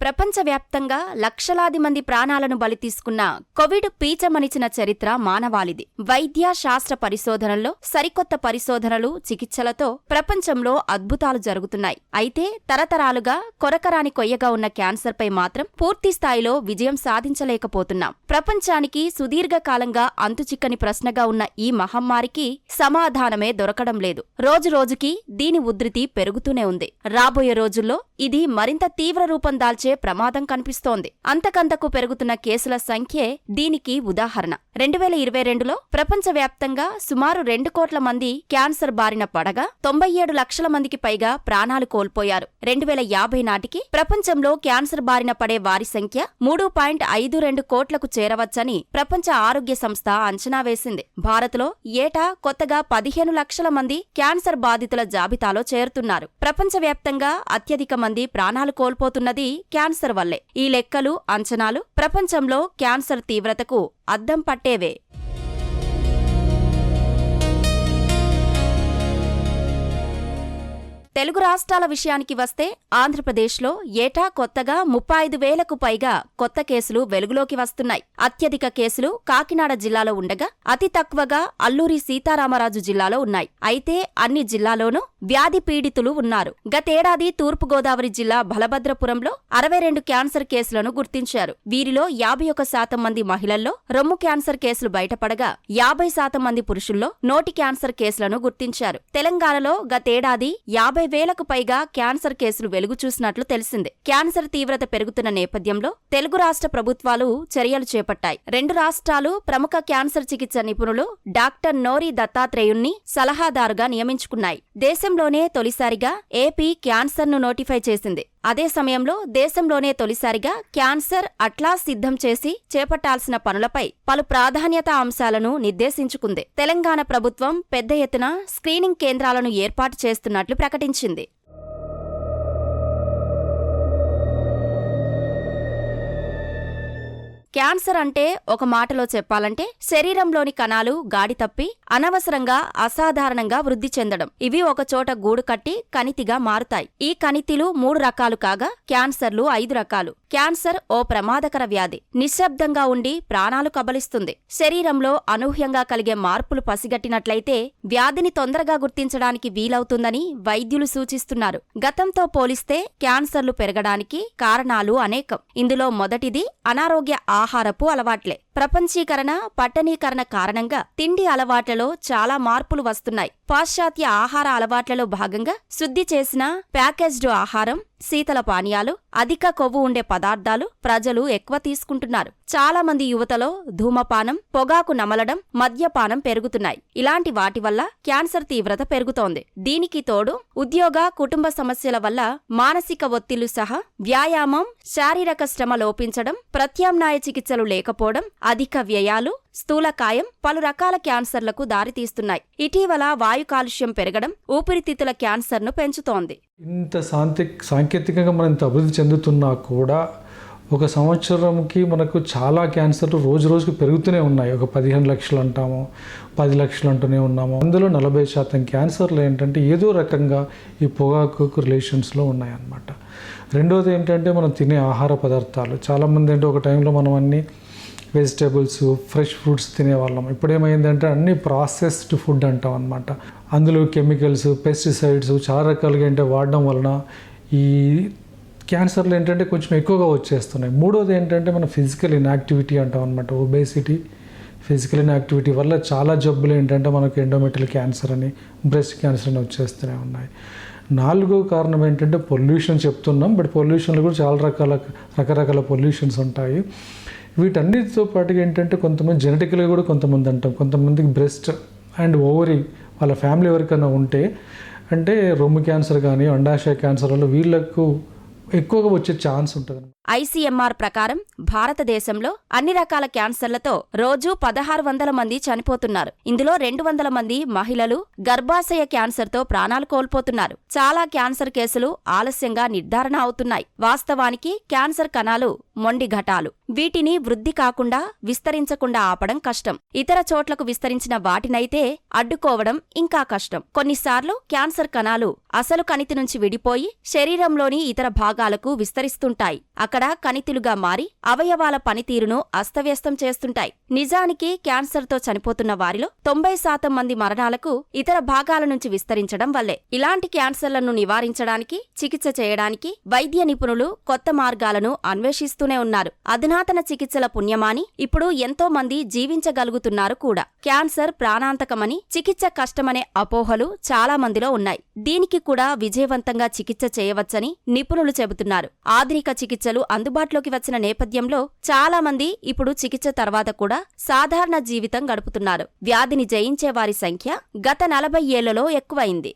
ప్రపంచవ్యాప్తంగా లక్షలాది మంది ప్రాణాలను బలి తీసుకున్న కోవిడ్ పీచమనిచిన చరిత్ర మానవాళిది. వైద్య శాస్త్ర పరిశోధనల్లో సరికొత్త పరిశోధనలు చికిత్సలతో ప్రపంచంలో అద్భుతాలు జరుగుతున్నాయి. అయితే తరతరాలుగా కొరకరాని కొయ్యగా ఉన్న క్యాన్సర్పై మాత్రం పూర్తి స్థాయిలో విజయం సాధించలేకపోతున్నాం. ప్రపంచానికి సుదీర్ఘకాలంగా అంతుచిక్కని ప్రశ్నగా ఉన్న ఈ మహమ్మారికి సమాధానమే దొరకడం లేదు. రోజురోజుకి దీని ఉధృతి పెరుగుతూనే ఉంది. రాబోయే రోజుల్లో ఇది మరింత తీవ్ర రూపం దాల్చి ప్రమాదం కనిపిస్తోంది. అంతకంతకు పెరుగుతున్న కేసుల సంఖ్యే దీనికి ఉదాహరణ. రెండు వేల ఇరవై రెండులో ప్రపంచవ్యాప్తంగా సుమారు రెండు కోట్ల మంది క్యాన్సర్ బారిన పడగా తొంభై ఏడు లక్షల మందికి పైగా ప్రాణాలు కోల్పోయారు. రెండు వేల యాభై నాటికి ప్రపంచంలో క్యాన్సర్ బారిన పడే వారి సంఖ్య మూడు పాయింట్ ఐదు రెండు కోట్లకు చేరవచ్చని ప్రపంచ ఆరోగ్య సంస్థ అంచనా వేసింది. భారత్లో ఏటా కొత్తగా పదిహేను లక్షల మంది క్యాన్సర్ బాధితుల జాబితాలో చేరుతున్నారు. ప్రపంచవ్యాప్తంగా అత్యధిక మంది ప్రాణాలు కోల్పోతున్నది క్యాన్సర్ వల్లే. ఈ లెక్కలు అంచనాలు ప్రపంచంలో క్యాన్సర్ తీవ్రతకు అద్దం పట్టేవే. తెలుగు రాష్ట్రాల విషయానికి వస్తే ఆంధ్రప్రదేశ్లో ఏటా కొత్తగా ముప్పై ఐదు వేలకు పైగా కొత్త కేసులు వెలుగులోకి వస్తున్నాయి. అత్యధిక కేసులు కాకినాడ జిల్లాలో ఉండగా అతి తక్కువగా అల్లూరి సీతారామరాజు జిల్లాలో ఉన్నాయి. అయితే అన్ని జిల్లాలోనూ వ్యాధి పీడితులు ఉన్నారు. గతేడాది తూర్పుగోదావరి జిల్లా బలభద్రపురంలో అరవై రెండు క్యాన్సర్ కేసులను గుర్తించారు. వీరిలో యాభై ఒక శాతం మంది మహిళల్లో రొమ్ము క్యాన్సర్ కేసులు బయటపడగా యాభై శాతం మంది పురుషుల్లో నోటి క్యాన్సర్ కేసులను గుర్తించారు. తెలంగాణలో గతేడాది యాభై వేలకు పైగా క్యాన్సర్ కేసులు వెలుగు చూసినట్లు తెలిసింది. క్యాన్సర్ తీవ్రత పెరుగుతున్న నేపథ్యంలో తెలుగు రాష్ట్ర ప్రభుత్వాలు చర్యలు చేపట్టాయి. రెండు రాష్ట్రాలు ప్రముఖ క్యాన్సర్ చికిత్స నిపుణులు డాక్టర్ నోరి దత్తాత్రేయుణ్ణి సలహాదారుగా నియమించుకున్నాయి. దేశంలోనే తొలిసారిగా ఏపీ క్యాన్సర్ను నోటిఫై చేసింది. అదే సమయంలో దేశంలోనే తొలిసారిగా క్యాన్సర్ అట్లాస్ సిద్ధం చేసి చేపట్టాల్సిన పనులపై పలు ప్రాధాన్యత అంశాలను నిర్దేశించుకుంది. తెలంగాణ ప్రభుత్వం పెద్ద ఎత్తున స్క్రీనింగ్ కేంద్రాలను ఏర్పాటు చేస్తున్నట్లు ప్రకటించింది. క్యాన్సర్ అంటే ఒక మాటలో చెప్పాలంటే శరీరంలోని కణాలు గాడి తప్పి అనవసరంగా అసాధారణంగా వృద్ధి చెందడం. ఇవి ఒక చోట గూడు కట్టి కణితిగా మారుతాయి. ఈ కణితిలు మూడు రకాలు కాగా క్యాన్సర్లు ఐదు రకాలు. క్యాన్సర్ ఓ ప్రమాదకర వ్యాధి. నిశ్శబ్దంగా ఉండి ప్రాణాలు కబలిస్తుంది. శరీరంలో అనూహ్యంగా కలిగే మార్పులు పసిగట్టినట్లయితే వ్యాధిని తొందరగా గుర్తించడానికి వీలవుతుందని వైద్యులు సూచిస్తున్నారు. గతంతో పోలిస్తే క్యాన్సర్లు పెరగడానికి కారణాలు అనేకం. ఇందులో మొదటిది అనారోగ్య ఆహారపు అలవాట్లే. ప్రపంచీకరణ పట్టణీకరణ కారణంగా తిండి అలవాట్లలో చాలా మార్పులు వస్తున్నాయి. పాశ్చాత్య ఆహార అలవాట్లలో భాగంగా శుద్ధి చేసిన ప్యాకేజ్డ్ ఆహారం శీతల పానీయాలు అధిక కొవ్వు ఉండే పదార్థాలు ప్రజలు ఎక్కువ తీసుకుంటున్నారు. చాలా మంది యువతలో ధూమపానం పొగాకు నమలడం మద్యపానం పెరుగుతున్నాయి. ఇలాంటి వాటి వల్ల క్యాన్సర్ తీవ్రత పెరుగుతోంది. దీనికి తోడు ఉద్యోగ కుటుంబ సమస్యల వల్ల మానసిక ఒత్తిళ్ళు సహా వ్యాయామం శారీరక శ్రమ లోపించడం ప్రత్యామ్నాయ చికిత్సలు లేకపోవడం అధిక వ్యయాలు స్థూలకాయం పలు రకాల క్యాన్సర్లకు దారితీస్తున్నాయి. ఇటీవల వాయు కాలుష్యం పెరగడం ఊపిరితిత్తుల క్యాన్సర్ను పెంచుతోంది. ఇంత సాంతి సాంకేతికంగా మనం ఇంత అభివృద్ధి చెందుతున్నా కూడా ఒక సంవత్సరంకి మనకు చాలా క్యాన్సర్లు రోజు రోజుకు పెరుగుతూనే ఉన్నాయి. ఒక పదిహేను లక్షలు అంటాము పది లక్షలు అంటూనే ఉన్నాము. అందులో నలభై శాతం క్యాన్సర్లు ఏంటంటే ఏదో రకంగా ఈ పొగాకు రిలేషన్స్లో ఉన్నాయన్నమాట. రెండోది ఏంటంటే మనం తినే ఆహార పదార్థాలు. చాలామంది అంటే ఒక టైంలో మనం అన్ని వెజిటేబుల్స్ ఫ్రెష్ ఫ్రూట్స్ తినేవాళ్ళం. ఇప్పుడు ఏమైందంటే అన్ని ప్రాసెస్డ్ ఫుడ్ అంటాం అనమాట అందులో కెమికల్స్ పెస్టిసైడ్స్ చాలా రకాలుగా ఏంటంటే వాడడం వలన ఈ క్యాన్సర్లు ఏంటంటే కొంచెం ఎక్కువగా వచ్చేస్తున్నాయి. మూడోది ఏంటంటే మన ఫిజికల్ ఇన్యాక్టివిటీ అంటాం అనమాట ఒబేసిటీ ఫిజికల్ ఇన్యాక్టివిటీ వల్ల చాలా జబ్బులు ఏంటంటే మనకు ఎండోమెటల్ క్యాన్సర్ అని బ్రెస్ట్ క్యాన్సర్ అని వచ్చేస్తూనే ఉన్నాయి. నాలుగో కారణం ఏంటంటే పొల్యూషన్ చెప్తున్నాం బట్ పొల్యూషన్లో కూడా చాలా రకాల రకరకాల పొల్యూషన్స్ ఉంటాయి. వీటన్నిటితో పాటుగా ఏంటంటే కొంతమంది జెనెటిక్గా కూడా కొంతమంది అంటాం. కొంతమందికి బ్రెస్ట్ అండ్ ఓవరీ వాళ్ళ ఫ్యామిలీ ఎవరికైనా ఉంటే అంటే రొమ్ము క్యాన్సర్ కానీ అండాశయ క్యాన్సర్ వల్ల వీళ్ళకు ఎక్కువగా వచ్చే ఛాన్స్ ఉంటుంది ఐసీఎంఆర్ ప్రకారం భారతదేశంలో అన్ని రకాల క్యాన్సర్లతో రోజూ పదహారు వందల మంది చనిపోతున్నారు. ఇందులో రెండు వందల మంది మహిళలు గర్భాశయ క్యాన్సర్తో ప్రాణాలు కోల్పోతున్నారు. చాలా క్యాన్సర్ కేసులు ఆలస్యంగా నిర్ధారణ అవుతున్నాయి. వాస్తవానికి క్యాన్సర్ కణాలు మొండి ఘటాలు. వీటిని వృద్ధి కాకుండా విస్తరించకుండా ఆపడం కష్టం. ఇతర చోట్లకు విస్తరించిన వాటినైతే అడ్డుకోవడం ఇంకా కష్టం. కొన్నిసార్లు క్యాన్సర్ కణాలు అసలు కణితి నుంచి విడిపోయి శరీరంలోని ఇతర భాగాలకు విస్తరిస్తుంటాయి. అక్కడ కణితులుగా మారి అవయవాల పనితీరును అస్తవ్యస్తం చేస్తుంటాయి. నిజానికి క్యాన్సర్తో చనిపోతున్న వారిలో తొంభై శాతం మంది మరణాలకు ఇతర భాగాల నుంచి విస్తరించడం వల్లే. ఇలాంటి క్యాన్సర్లను నివారించడానికి చికిత్స చేయడానికి వైద్య నిపుణులు కొత్త మార్గాలను అన్వేషిస్తూనే ఉన్నారు. అధునాతన చికిత్సల పుణ్యమాని ఇప్పుడు ఎంతో మంది జీవించగలుగుతున్నారు కూడా. క్యాన్సర్ ప్రాణాంతకమని చికిత్స కష్టమనే అపోహలు చాలా మందిలో ఉన్నాయి. దీనికి కూడా విజయవంతంగా చికిత్స చేయవచ్చని నిపుణులు చెబుతున్నారు. ఆధునిక చికిత్స చికిత్సలు అందుబాటులోకి వచ్చిన నేపథ్యంలో చాలా మంది ఇప్పుడు చికిత్స తర్వాత కూడా సాధారణ జీవితం గడుపుతున్నారు. వ్యాధిని జయించే వారి సంఖ్య గత నలభై ఏళ్ళలో ఎక్కువైంది.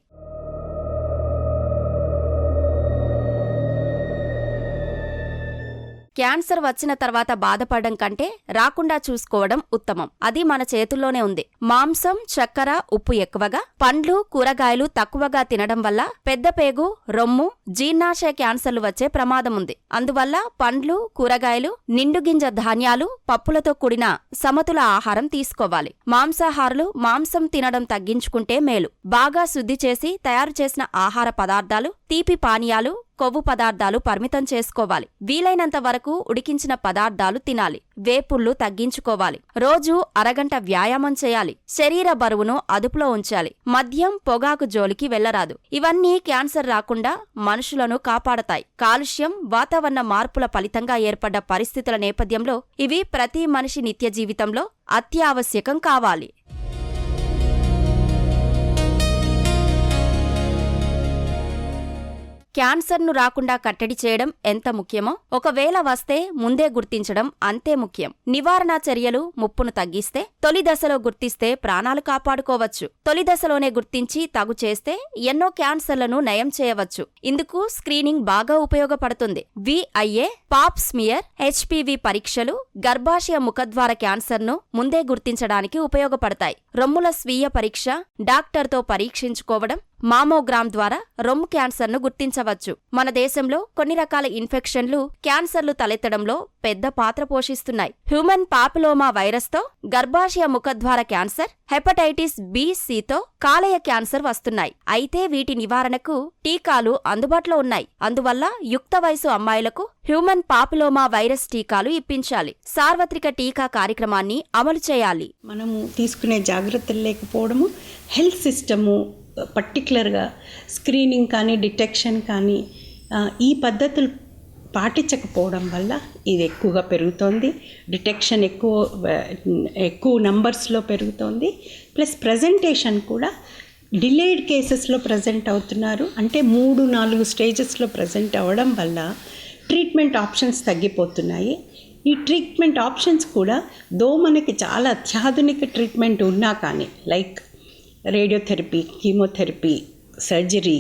క్యాన్సర్ వచ్చిన తర్వాత బాధపడడం కంటే రాకుండా చూసుకోవడం ఉత్తమం. అది మన చేతుల్లోనే ఉంది. మాంసం చక్కెర ఉప్పు ఎక్కువగా పండ్లు కూరగాయలు తక్కువగా తినడం వల్ల పెద్ద పేగు రొమ్ము జీర్ణాశయ క్యాన్సర్లు వచ్చే ప్రమాదం ఉంది. అందువల్ల పండ్లు కూరగాయలు నిండుగింజ ధాన్యాలు పప్పులతో కూడిన సమతుల ఆహారం తీసుకోవాలి. మాంసాహారులు మాంసం తినడం తగ్గించుకుంటే మేలు. బాగా శుద్ధి చేసి తయారు చేసిన ఆహార పదార్థాలు తీపి పానీయాలు కొవ్వు పదార్థాలు పరిమితం చేసుకోవాలి. వీలైనంత వరకు ఉడికించిన పదార్థాలు తినాలి. వేపుళ్ళు తగ్గించుకోవాలి. రోజు అరగంట వ్యాయామం చేయాలి. శరీర బరువును అదుపులో ఉంచాలి. మద్యం పొగాకు జోలికి వెళ్ళరాదు ఇవన్నీ క్యాన్సర్ రాకుండా మనుషులను కాపాడతాయి. కాలుష్యం వాతావరణ మార్పుల ఫలితంగా ఏర్పడ్డ పరిస్థితుల నేపథ్యంలో ఇవి ప్రతి మనిషి నిత్య జీవితంలో అత్యావశ్యకం కావాలి. క్యాన్సర్ను రాకుండా కట్టడి చేయడం ఎంత ముఖ్యమో ఒకవేళ వస్తే ముందే గుర్తించడం అంతే ముఖ్యం. నివారణ చర్యలు ముప్పును తగ్గిస్తే తొలి దశలో గుర్తిస్తే ప్రాణాలు కాపాడుకోవచ్చు. తొలి దశలోనే గుర్తించి తగు చేస్తే ఎన్నో క్యాన్సర్లను నయం చేయవచ్చు. ఇందుకు స్క్రీనింగ్ బాగా ఉపయోగపడుతుంది. విఐఏ పాప్ స్మియర్ హెచ్పివి పరీక్షలు గర్భాశయ ముఖద్వార క్యాన్సర్ను ముందే గుర్తించడానికి ఉపయోగపడతాయి. రొమ్ముల స్వీయ పరీక్ష డాక్టర్తో పరీక్షించుకోవడం మామోగ్రామ్ ద్వారా రొమ్ము క్యాన్సర్ను గుర్తించవచ్చు. మన దేశంలో కొన్ని రకాల ఇన్ఫెక్షన్లు క్యాన్సర్లు తలెత్తడంలో పెద్ద పాత్ర పోషిస్తున్నాయి. హ్యూమన్ పాపిలోమా వైరస్తో గర్భాశయ ముఖద్వార క్యాన్సర్ హెపటైటిస్ బి సితో కాలేయ క్యాన్సర్ వస్తున్నాయి. అయితే వీటి నివారణకు టీకాలు అందుబాటులో ఉన్నాయి. అందువల్ల యుక్త వయసు అమ్మాయిలకు హ్యూమన్ పాపిలోమా వైరస్ టీకాలు ఇప్పించాలి. సార్వత్రిక టీకా కార్యక్రమాన్ని అమలు చేయాలి. మనము తీసుకునే జాగ్రత్తలు లేకపోవడము హెల్త్ సిస్టము పర్టికులర్గా స్క్రీనింగ్ కానీ డిటెక్షన్ కానీ ఈ పద్ధతులు పాటించకపోవడం వల్ల ఇది ఎక్కువగా పెరుగుతోంది. డిటెక్షన్ ఎక్కువ ఎక్కువ నంబర్స్లో పెరుగుతోంది. ప్లస్ ప్రజెంటేషన్ కూడా డిలేడ్ కేసెస్లో ప్రజెంట్ అవుతున్నారు. అంటే మూడు నాలుగు స్టేజెస్లో ప్రజెంట్ అవ్వడం వల్ల ట్రీట్మెంట్ ఆప్షన్స్ తగ్గిపోతున్నాయి. ఈ ట్రీట్మెంట్ ఆప్షన్స్ కూడా దో మనకి చాలా అత్యాధునిక ట్రీట్మెంట్ ఉన్నా కానీ like radiotherapy chemotherapy surgery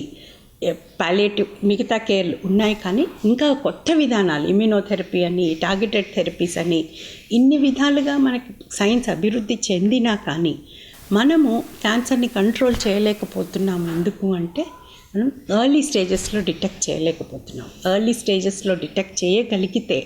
palliative మిగతా కేర్లు ఉన్నాయి కానీ ఇంకా కొత్త విధానాలు ఇమ్యూనోథెరపీ అని టార్గెటెడ్ థెరపీస్ అని ఇన్ని విధాలుగా మనకి సైన్స్ అభివృద్ధి చెందినా కానీ మనము క్యాన్సర్ని కంట్రోల్ చేయలేకపోతున్నాము ఎందుకు అంటే మనం ఎర్లీ స్టేజెస్లో డిటెక్ట్ చేయలేకపోతున్నాం ఎర్లీ స్టేజెస్లో డిటెక్ట్ చేయగలిగితే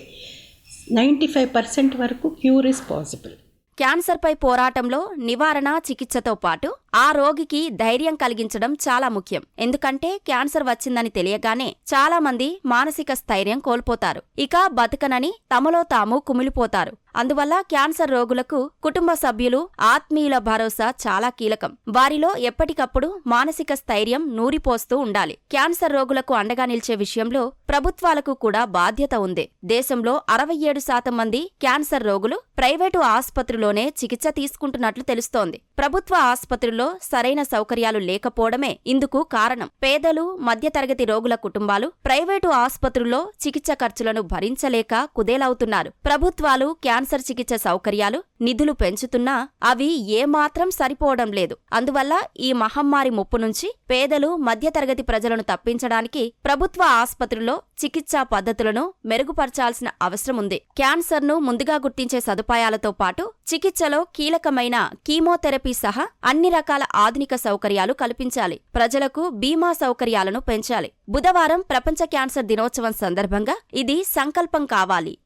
నైంటీ ఫైవ్ పర్సెంట్ వరకు క్యూర్ ఇస్ పాసిబుల్. క్యాన్సర్పై పోరాటంలో నివారణ చికిత్సతో పాటు ఆ రోగికి ధైర్యం కలిగించడం చాలా ముఖ్యం. ఎందుకంటే క్యాన్సర్ వచ్చిందని తెలియగానే చాలా మంది మానసిక స్థైర్యం కోల్పోతారు. ఇక బతకనని తమలో తాము కుమిలిపోతారు. అందువల్ల క్యాన్సర్ రోగులకు కుటుంబ సభ్యులు ఆత్మీయుల భరోసా చాలా కీలకం. వారిలో ఎప్పటికప్పుడు మానసిక స్థైర్యం నూరిపోస్తూ ఉండాలి. క్యాన్సర్ రోగులకు అండగా నిలిచే విషయంలో ప్రభుత్వాలకు కూడా బాధ్యత ఉంది. దేశంలో అరవై ఏడు శాతం మంది క్యాన్సర్ రోగులు ప్రైవేటు ఆసుపత్రిలోనే చికిత్స తీసుకుంటున్నట్లు తెలుస్తోంది. ప్రభుత్వ ఆసుపత్రుల్లో సరైన సౌకర్యాలు లేకపోవడమే ఇందుకు కారణం. పేదలు మధ్యతరగతి రోగుల కుటుంబాలు ప్రైవేటు ఆసుపత్రుల్లో చికిత్స ఖర్చులను భరించలేక కుదేలవుతున్నారు. ప్రభుత్వాలు క్యాన్సర్ క్యాన్సర్ చికిత్స సౌకర్యాలు నిధులు పెంచుతున్నా అవి ఏమాత్రం సరిపోవడం లేదు. అందువల్ల ఈ మహమ్మారి ముప్పు నుంచి పేదలు మధ్యతరగతి ప్రజలను తప్పించడానికి ప్రభుత్వ ఆసుపత్రుల్లో చికిత్సా పద్ధతులను మెరుగుపరచాల్సిన అవసరం ఉంది. క్యాన్సర్ను ముందుగా గుర్తించే సదుపాయాలతో పాటు చికిత్సలో కీలకమైన కీమోథెరపీ సహా అన్ని రకాల ఆధునిక సౌకర్యాలు కల్పించాలి. ప్రజలకు బీమా సౌకర్యాలను పెంచాలి. బుధవారం ప్రపంచ క్యాన్సర్ దినోత్సవం సందర్భంగా ఇది సంకల్పం కావాలి.